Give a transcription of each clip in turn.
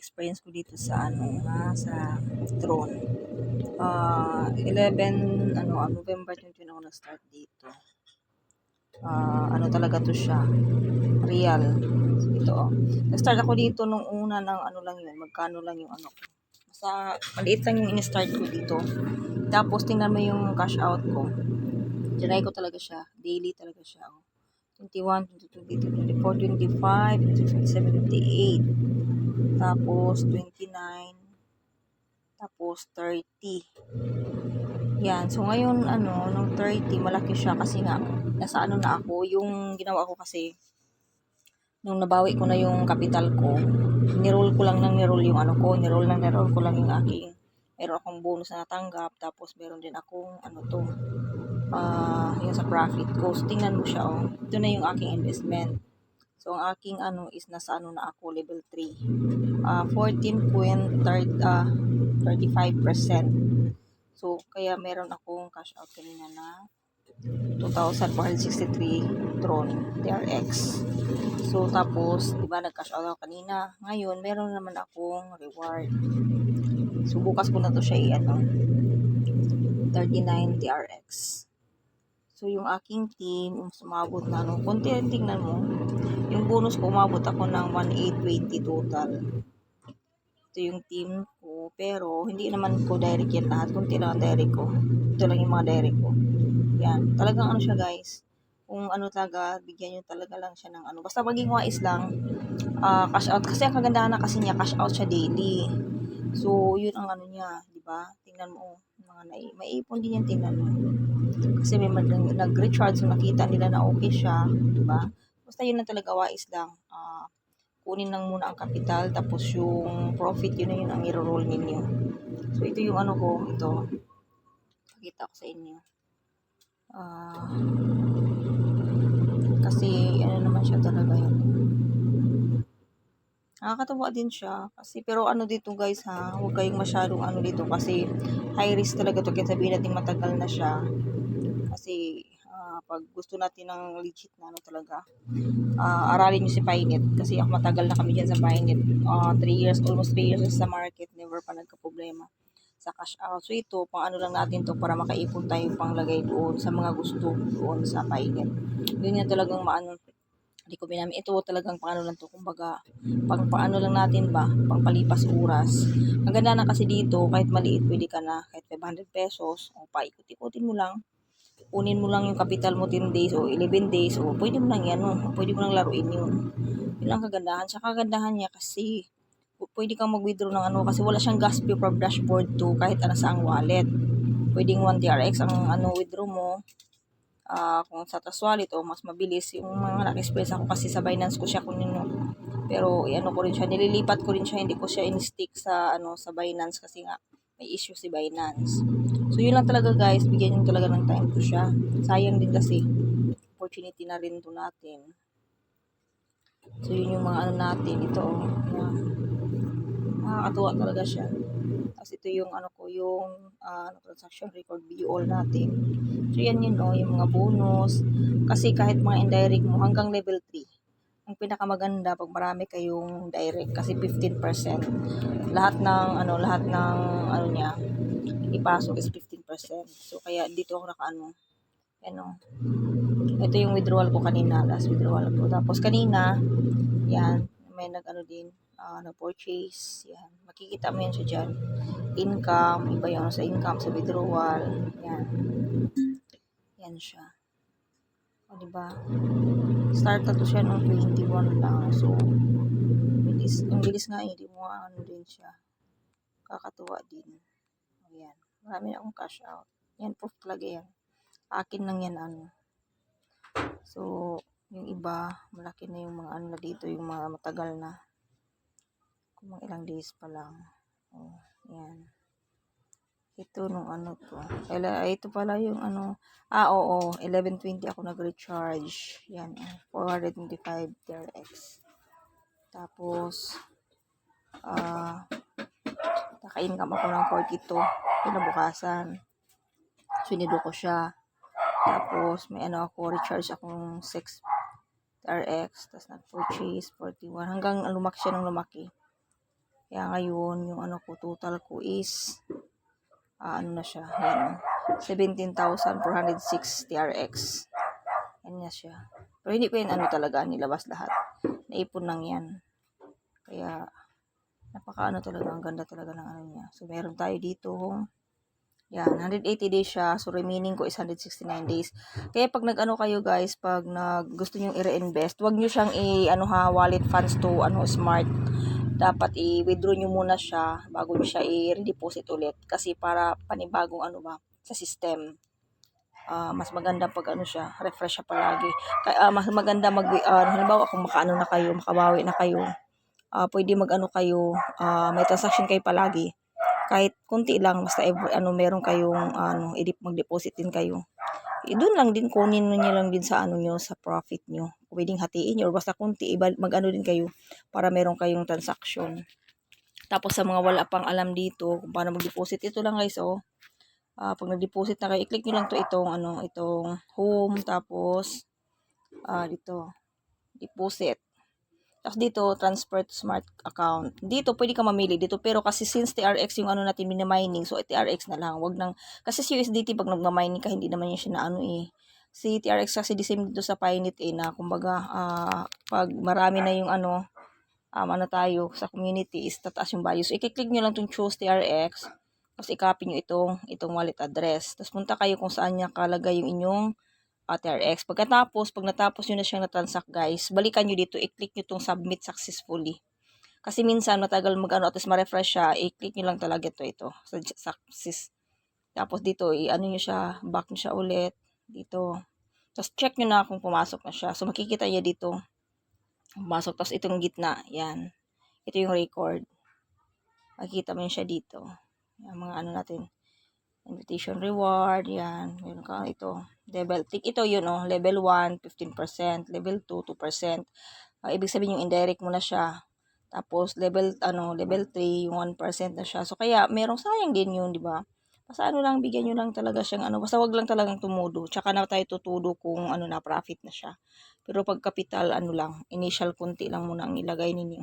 experience ko dito sa ano, ha, sa drone. Ah, 11 ano, ah, November 21 ako nag-start dito. Ah, ano talaga 'to siya, real. Ito, oh. Nag-start ako dito nung una ng ano lang 'yun, magkano lang yung ano ko. Basta maliit lang yung in-start ko dito. Tapos tingnan mo yung cash out ko. Tinry ko talaga siya, daily talaga siya, oh. 21, 22, 23, 24, 25, 27, 28. Tapos 29. Tapos 30. Yan. So ngayon ano, nung 30 malaki siya kasi nga nasa ano na ako, yung ginawa ko kasi nung nabawi ko na yung capital ko, niroll ko lang ng niroll yung ano ko, niroll lang niroll ko lang yung aking meron akong bonus na natanggap, tapos meron din akong ano to, ah yung sa profit ko. So, tingnan mo siya, oh. Ito na yung aking investment. So, ang aking ano is nasa ano na ako, level 3. Ah 14.35%. ah, 35%. So, kaya meron akong cash out kanina na 2,463 Tron TRX. So, tapos, di ba, nag-cash out ako kanina. Ngayon, meron naman akong reward. So, bukas ko na to siya i-ano. 39 TRX. So, yung aking team, sumabot na, ano, konti tingnan mo, bonus ko, umabot ako ng 1,820 total. Ito yung team ko, pero hindi naman ko direct yan lahat, kunti lang ang direct ko. Ito lang yung mga direct ko. Yan, talagang ano siya guys, kung ano talaga, bigyan nyo talaga lang siya ng ano. Basta maging wise lang, ah, cash out. Kasi ang kagandahan na kasi niya, cash out siya daily. So, yun ang ano niya, di ba? Tingnan mo, mga nai, may ipon din yan, tingnan mo. Kasi may mag- nag-recharge, so nakita nila na okay siya, di ba? Basta yun na talaga wise lang. Ah, kunin lang muna ang capital, tapos yung profit, yun na yun ang i-roll ninyo. So, ito yung ano ko, ito. Pakita ko sa inyo. Ah, kasi, ano naman siya talaga yun. Nakakatawa din siya. Kasi, pero ano dito guys ha, huwag kayong masyadong ano dito kasi high risk talaga to kaya sabihin natin matagal na siya. Kasi, ah, pag gusto natin ng legit na ano talaga, ah, aralin nyo si Pinet. Kasi ako matagal na kami dyan sa Pinet. 3 years, almost 3 years sa market, never pa nagka-problema sa cash out. So ito, pang ano lang natin to para makaipon tayo panglagay doon sa mga gusto doon sa Pinet. Yun nga talagang maano, hindi ko namin ito talagang paano lang to kumbaga pang paano lang natin ba pang palipas oras ang ganda na kasi dito kahit maliit pwede ka na kahit 500 pesos o paikot-ikutin mo lang kunin mo lang yung capital mo 10 days o 11 days o pwede mo lang yan o pwede mo lang laruin yun. Yun lang kagandahan. Sa kagandahan niya kasi pwede kang mag-withdraw ng ano kasi wala siyang gas fee from dashboard to kahit ano sa ang wallet. Pwedeng 1 TRX ang ano withdraw mo ah kung sa Trust Wallet o mas mabilis. Yung mga na-experience ako kasi sa Binance ko siya kunin no. Pero ano ko rin siya, nililipat ko rin siya, hindi ko siya in-stick sa ano sa Binance kasi nga may issue si Binance. So yun lang talaga guys, bigyan niyo talaga ng time ko siya. Sayang din kasi opportunity na rin to natin. So yun yung mga ano natin, ito oh. Yan. Nakakatuwa talaga siya. Tapos ito yung ano ko, yung ano, transaction record view all natin. So yan yun oh, yung mga bonus. Kasi kahit mga indirect mo hanggang level 3. Ang pinakamaganda pag marami kayong direct kasi 15%. Lahat ng ano, lahat ng ano niya ipasok is 15%. So kaya dito ako nakaano. Yan oh. Ito yung withdrawal ko kanina, last withdrawal ko. Tapos kanina, yan, may nag-ano din, uh, nag-purchase, yan. Makikita mo yan siya dyan. Income, iba yung sa income, sa withdrawal, yan. Yan siya. O, diba? Start na to siya nung 21 lang. So, bilis, ang bilis nga, hindi mo nga ano din siya. Kakatuwa din. O, yan. Marami na akong cash out. Yan, proof talaga yan. Akin lang yan, ano. So, yung iba, malaki na yung mga ano na dito, yung mga matagal na. Kung mga ilang days pa lang. Oh, yan. Ito nung ano to. Ela, ito pala yung ano. Ah, oo. 11.20 ako nag-recharge. Yan. ah, 425 TRX. Tapos, ah, naka-income ako ng 42 kinabukasan. Sinido ko siya. Tapos, may ano ako, recharge akong 6 RX. Tapos, nag-purchase 41. Hanggang lumaki siya ng lumaki. Kaya ngayon, yung ano ko, total ko is, ah, ano na siya, yan, 17,406 TRX. Yan na siya. Pero hindi pa yun ano talaga, nilabas lahat. Naipon lang yan. Kaya, napaka ano talaga, ang ganda talaga ng ano niya. So, meron tayo dito, yan, 180 days siya. So, remaining ko is 169 days. Kaya pag nag-ano kayo guys, pag nag, gusto nyo i-reinvest, wag nyo siyang i, ano ha, wallet funds to, ano, smart. Dapat i-withdraw nyo muna siya bago nyo siya i-redeposit ulit. Kasi para panibagong ano ba, sa system. Ah, mas maganda pag ano siya, refresh siya palagi. Kaya ah, mas maganda mag, uh, halimbawa kung makaano na kayo, makabawi na kayo, ah, pwede mag-ano kayo, ah, may transaction kayo palagi kahit konti lang basta every, ano meron kayong ano edip mag-deposit din kayo doon lang din kunin niyo lang din sa ano niyo sa profit niyo. Pwedeng hatiin niyo or basta konti iba, mag-ano din kayo para meron kayong transaction tapos sa mga wala pang alam dito kung paano mag-deposit ito lang guys oh. Uh, pag nag-deposit na kayo i-click niyo lang to itong ano itong home tapos uh, dito deposit tapos dito, transfer to smart account. Dito, pwede ka mamili dito. Pero kasi since TRX yung ano natin minamining, so TRX na lang. Wag nang, kasi si USDT pag nagmamining ka, hindi naman yun siya na ano eh. Si TRX kasi the same dito sa Pinit eh, na kumbaga, uh, pag marami na yung ano, um, ano tayo sa community is tataas yung value. So, i-click nyo lang itong choose TRX. Tapos, i-copy nyo itong, itong wallet address. Tapos, punta kayo kung saan niya kalagay yung inyong uh, TRX. Pagkatapos, pag natapos nyo na siyang na-transact guys, balikan nyo dito, i-click nyo itong submit successfully. Kasi minsan, matagal mag-ano, at least ma-refresh siya, i-click nyo lang talaga ito, ito, success. Tapos dito, i-ano nyo siya, back nyo siya ulit, dito. Tapos check nyo na kung pumasok na siya. So, makikita niya dito, pumasok. Tapos itong gitna, yan. Ito yung record. Makikita mo siya dito. Yung mga ano natin invitation reward, yan, meron ka ito, level, tick ito yun, oh, level 1, 15%, level 2, 2%, uh, ibig sabihin yung indirect mo na siya, tapos level, ano, level 3, yung 1% na siya, so kaya, merong sayang din yun, di ba? Basta ano lang, bigyan nyo lang talaga siyang ano, basta wag lang talagang tumudo, tsaka na tayo tutudo kung ano na, profit na siya, pero pag capital, ano lang, initial kunti lang muna ang ilagay ninyo,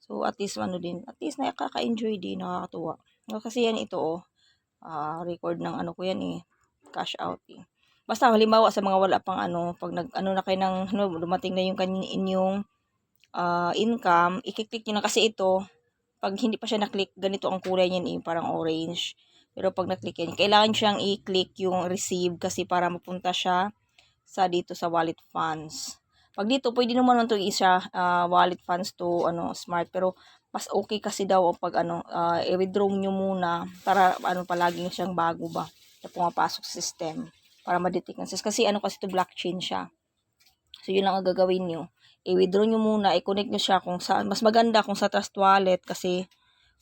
so at least ano din, at least nakaka-enjoy din, nakakatuwa, kasi yan ito, oh, uh, record ng ano ko yan eh, cash out eh. Basta halimbawa sa mga wala pang ano, pag nag ano na kayo ng ano, dumating na yung kanyang inyong uh, income, i-click niyo na kasi ito, pag hindi pa siya na-click, ganito ang kulay niyan eh, parang orange. Pero pag na-click yan, kailangan siyang i-click yung receive kasi para mapunta siya sa dito sa wallet funds. Pag dito, pwede naman ito isa uh, wallet funds to ano smart pero mas okay kasi daw pag ano, uh, i-withdraw nyo muna para ano palaging siyang bago ba na pumapasok sa system para ma-detect ng system. Kasi ano kasi to blockchain siya. So yun lang ang gagawin nyo. I-withdraw nyo muna, i-connect nyo siya kung sa, mas maganda kung sa Trust Wallet kasi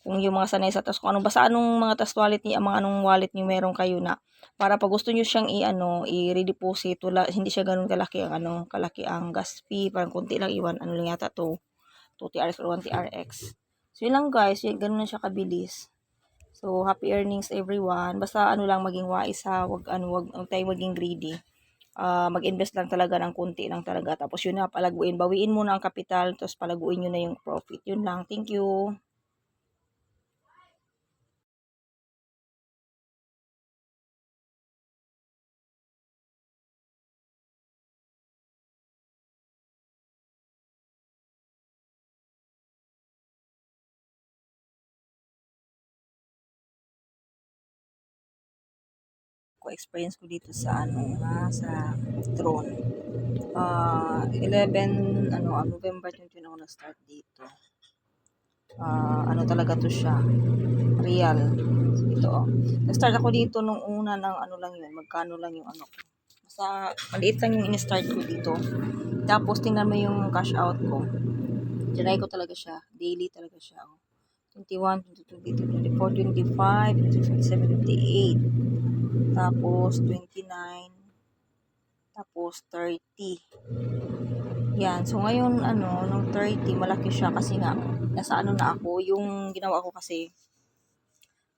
kung yung mga sanay sa Trust, kung anong, basta anong mga Trust Wallet niya, mga anong wallet niyo meron kayo na para pag gusto niyo siyang i-ano, i-redeposit, wala, hindi siya ganun kalaki ang ano, kalaki ang gas fee, parang konti lang iwan, ano lang yata to, 2 TRX or 1 TRX. So, yun lang guys. Yun, ganun na siya kabilis. So, happy earnings everyone. Basta ano lang maging wise ha. Wag, ano, wag, wag tayo maging greedy. Uh, mag-invest lang talaga ng kunti lang talaga. Tapos yun na, palaguin. Bawiin mo na ang capital. Tapos palaguin nyo na yung profit. Yun lang. Thank you. Experience ko dito sa ano, ha, sa drone. Uh, 11, ano, ah, November 21 ako na-start dito. Uh, ano talaga to siya, real. Ito, oh. Nag-start ako dito nung una ng ano lang yun, magkano lang yung ano. Basta, maliit lang yung in-start ko dito. Tapos, tingnan mo yung cash out ko. Try ko talaga siya. Daily talaga siya. Oh. 21, 22, 23, 24, 25, 27, 28 tapos 29, tapos 30. Yan. So, ngayon, ano, nung 30, malaki siya kasi nga, nasa ano na ako, yung ginawa ko kasi,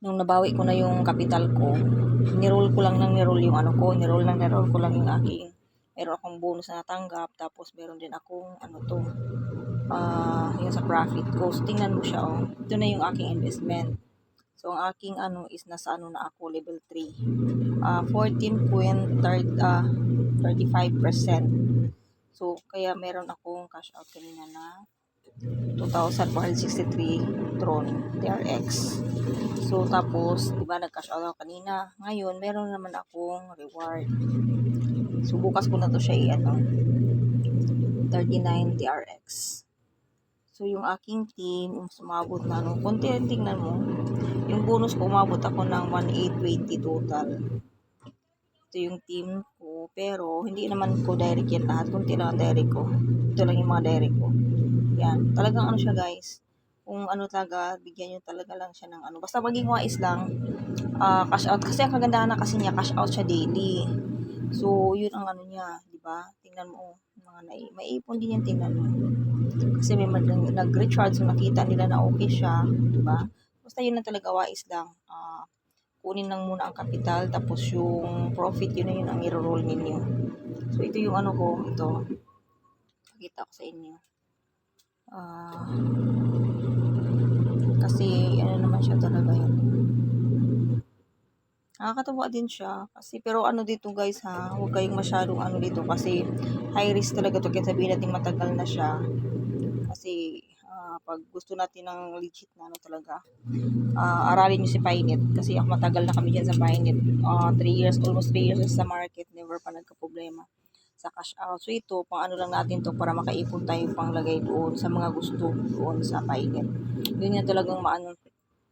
nung nabawi ko na yung capital ko, niroll ko lang ng niroll yung ano ko, niroll lang niroll ko lang yung aking, meron akong bonus na natanggap, tapos meron din akong, ano to, ah yun sa profit ko. So, tingnan mo siya, oh. Ito na yung aking investment. So, ang aking ano is nasa ano na ako, level 3. Ah 14.35%. ah, 35%. So, kaya meron akong cash out kanina na 2,463 Tron TRX. So, tapos, di ba, nag-cash out ako kanina. Ngayon, meron naman akong reward. So, bukas ko na to siya i-ano. 39 TRX. So, yung aking team, sumabot na, ano, konti tingnan mo. Yung bonus ko, umabot ako ng 1,820 total. Ito yung team ko, pero hindi naman ko direct yan lahat. Kunti lang ang direct ko. Ito lang yung mga direct ko. Yan. Talagang ano siya guys. Kung ano talaga, bigyan nyo talaga lang siya ng ano. Basta maging wise lang. ah, cash out. Kasi ang kagandahan na kasi niya, cash out siya daily. So, yun ang ano niya, di ba? Tingnan mo, mga nai maiipon din yan, tingnan mo. Kasi may mag- nag-recharge, so nakita nila na okay siya, di ba? Basta yun lang talaga, wise lang. Ah, kunin lang muna ang kapital, tapos yung profit, yun na yun ang i-roll ninyo. So, ito yung ano ko, ito. Pakita ko sa inyo. Ah, kasi, ano naman siya talaga yun. Nakakatawa din siya. Kasi, pero ano dito guys ha, huwag kayong masyadong ano dito kasi high risk talaga to. Kaya sabihin natin matagal na siya. Kasi, ah, pag gusto natin ng legit na ano talaga, ah, aralin nyo si Pinet. Kasi ako matagal na kami dyan sa Pinet. 3 years, almost 3 years sa market. Never pa nagka-problema sa cash out. So ito, pang ano lang natin to para makaipon tayo panglagay doon sa mga gusto doon sa Pinet. Yun yan talagang maano,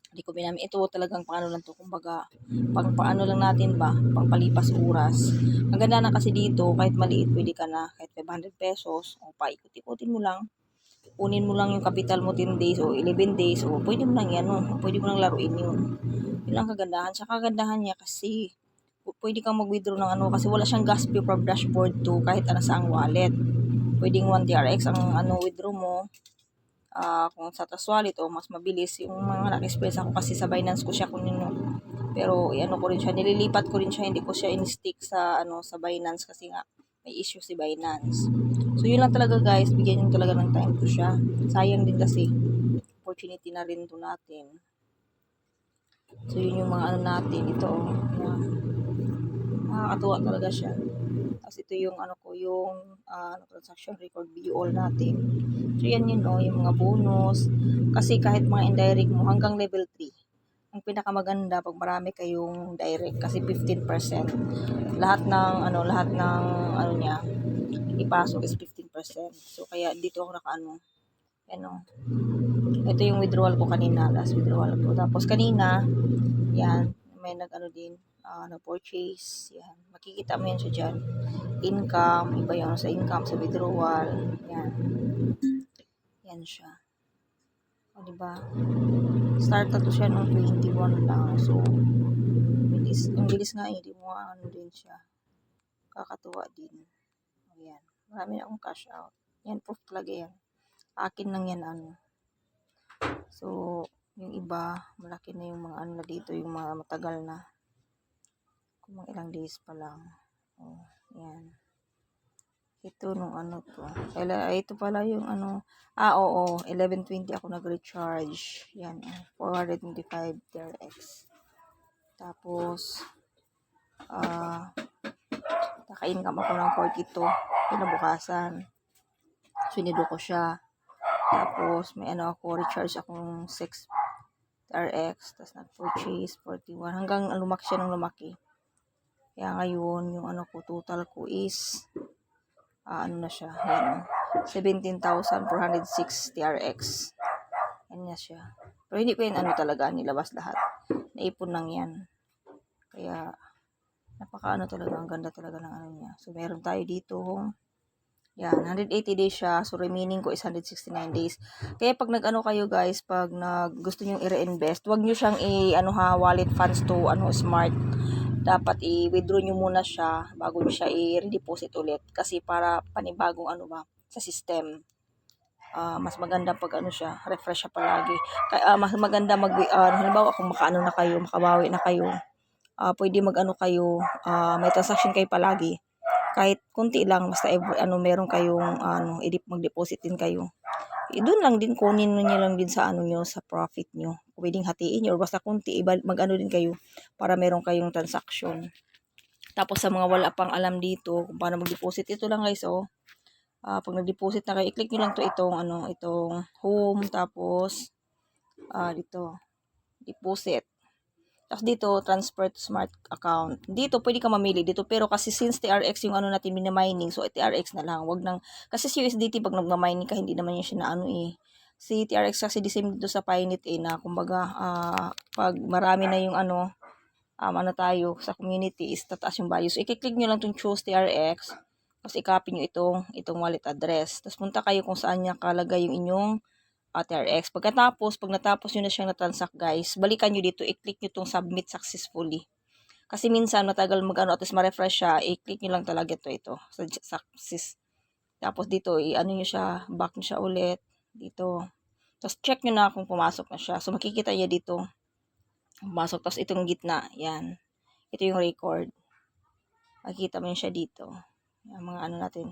hindi ko binami. Ito talagang paano lang to, kumbaga, pang paano lang natin ba, pang palipas oras. Ang ganda na kasi dito, kahit maliit, pwede ka na, kahit 500 pesos, o paikot-ikutin mo lang, kunin mo lang yung capital mo 10 days o 11 days, o pwede mo lang yan, no? pwede mo lang laruin yun. Yun lang kagandahan. Sa kagandahan niya kasi, pwede kang mag-withdraw ng ano, kasi wala siyang gas fee from dashboard to kahit ano sa ang wallet. Pwedeng 1 TRX ang ano withdraw mo, ah kung sa Trust Wallet o mas mabilis yung mga na-experience ako kasi sa Binance ko siya kunin. Pero ano ko rin siya, nililipat ko rin siya, hindi ko siya in-stick sa ano sa Binance kasi nga may issue si Binance. So yun lang talaga guys, bigyan nyo talaga ng time to siya. Sayang din kasi opportunity na rin to natin. So yun yung mga ano natin, ito oh. Yan. Nakakatuwa talaga siya. Tapos ito yung ano ko, yung ano, transaction record view all natin. So yan yun oh, yung mga bonus. Kasi kahit mga indirect mo hanggang level 3. Ang pinakamaganda pag marami kayong direct kasi 15%. Lahat ng ano, lahat ng ano niya ipasok is 15%. So kaya dito ako nakaano. Ano. Ito yung withdrawal ko kanina, last withdrawal ko. Tapos kanina, yan, may nag-ano din, ah, nag-purchase, yan. Makikita mo yan siya dyan. Income, iba yung sa income, sa withdrawal, yan. Yan siya. O, diba? Start na to siya nung 21 lang. So, bilis, ang bilis nga, hindi mo ano din siya. Kakatuwa din. O, yan. Marami na akong cash out. Yan, proof talaga yan. Akin lang yan, ano. So, yung iba, malaki na yung mga ano na dito, yung mga matagal na. Kung mga ilang days pa lang. Oh, yan. Ito nung ano to. Kaya, ito pala yung ano. Ah, oo. 11.20 ako nag-recharge. Yan. oh, 425 TRX. Tapos, ah, naka-income ako ng 42. Kinabukasan. Sinido ko siya. Tapos, may ano ako, recharge akong 6 RX. Tapos, nag-purchase 41. Hanggang lumaki siya ng lumaki. Kaya ngayon, yung ano ko, total ko is, ah, ano na siya, yan, 17,406 TRX. Yan niya siya. Pero hindi ko yan ano talaga, nilabas lahat. Naipon lang yan. Kaya, napaka ano talaga, ang ganda talaga ng ano niya. So, meron tayo dito, yan, 180 days siya. So, remaining ko is 169 days. Kaya pag nag-ano kayo guys, pag nag, gusto nyo i-reinvest, wag nyo siyang i, ano ha, wallet funds to, ano, smart. Dapat i-withdraw nyo muna siya bago nyo siya i-redeposit ulit. Kasi para panibagong ano ba, sa system. Ah, mas maganda pag ano siya, refresh siya palagi. Kaya ah, mas maganda mag, uh, halimbawa kung makaano na kayo, makabawi na kayo, ah pwede mag-ano kayo, ah, may transaction kayo palagi kahit kunti lang basta every, ano meron kayong ano edip mag-deposit din kayo eh, doon lang din kunin nyo lang din sa ano nyo, sa profit nyo. Pwedeng hatiin nyo or basta kunti, mag-ano din kayo para meron kayong transaction. Tapos sa mga wala pang alam dito kung paano mag-deposit, ito lang guys, oh. Ah, pag nag-deposit na kayo, i-click nyo lang to itong ano, itong home tapos ah dito deposit. Tapos dito, transfer to smart account. Dito, pwede ka mamili dito. Pero kasi since TRX yung ano natin minamining, so TRX na lang. Wag nang, kasi si USDT, pag nagmamining ka, hindi naman yan siya na ano eh. Si TRX kasi the same dito sa Pinit eh, na kumbaga, ah, pag marami na yung ano, um, ano tayo sa community is tataas yung value. So, i-click nyo lang itong choose TRX. Tapos, i-copy nyo itong, itong wallet address. Tapos, punta kayo kung saan niya kalagay yung inyong uh, TRX. Pagkatapos, pag natapos nyo na siyang na-transact guys, balikan nyo dito, i-click nyo itong submit successfully. Kasi minsan, matagal mag-ano, at ma-refresh siya, i-click nyo lang talaga ito, ito, sa success. Tapos dito, i-ano nyo siya, back nyo siya ulit, dito. Tapos check nyo na kung pumasok na siya. So, makikita niya dito, pumasok. Tapos itong gitna, yan. Ito yung record. Makikita mo yun siya dito. Yung mga ano natin.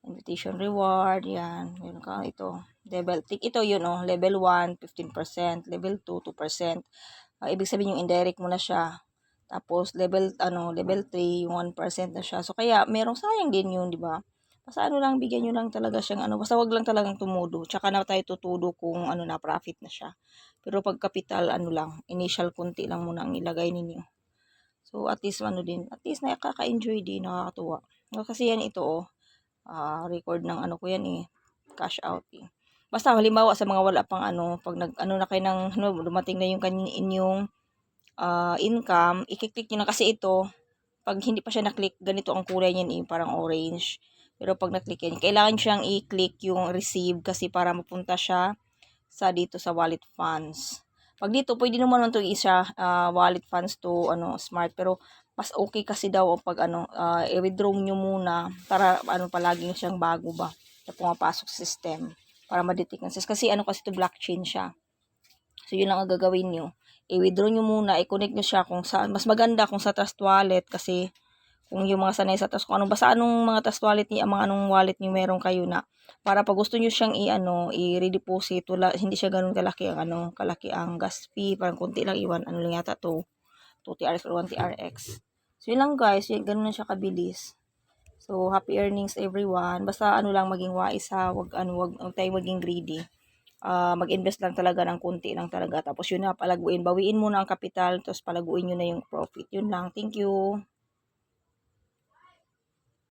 Invitation reward, yan. Meron ka ito. Level, tick ito yun, oh. Level 1, 15%. Level 2, 2%. Uh, ibig sabihin yung indirect mo na siya. Tapos, level, ano, level 3, yung 1% na siya. So, kaya, merong sayang din yun, di ba? Basta ano lang, bigyan nyo lang talaga siyang ano. Basta wag lang talagang tumudo. Tsaka na tayo tutudo kung ano na, profit na siya. Pero pag capital, ano lang, initial kunti lang muna ang ilagay ninyo. So, at least ano din, at least nakaka-enjoy din, nakakatuwa. Kasi yan ito, oh uh, record ng ano ko yan eh, cash out eh. Basta halimbawa sa mga wala pang ano, pag nag ano na kayo ng ano, dumating na yung kanyang inyong uh, income, i-click niyo na kasi ito, pag hindi pa siya na-click, ganito ang kulay niyan eh, parang orange. Pero pag na-click yan, kailangan siyang i-click yung receive kasi para mapunta siya sa dito sa wallet funds. Pag dito, pwede naman ito isa uh, wallet funds to ano smart pero mas okay kasi daw pag ano uh, i-withdraw nyo muna para ano palaging siyang bago ba na pumapasok sa system para ma-detect ng kasi ano kasi to blockchain siya. So yun lang ang gagawin nyo. I-withdraw nyo muna, i-connect nyo siya kung sa mas maganda kung sa Trust Wallet kasi kung yung mga sanay sa Trust kung anong basta anong mga Trust Wallet niya, mga anong wallet niyo meron kayo na para pag gusto niyo siyang i-ano, i-redeposit, wala, hindi siya ganoon kalaki ang ano, kalaki ang gas fee, parang konti lang iwan, ano lang yata to, 2 TRX or 1 TRX. So, yun lang guys, yun, ganun na siya kabilis. So, happy earnings everyone. Basta ano lang maging wise ha, wag ano wag, wag tayo maging greedy. Uh, mag-invest lang talaga ng konti lang talaga. Tapos yun na, palaguin. Bawiin mo na ang kapital, tapos palaguin nyo na yung profit. Yun lang. Thank you.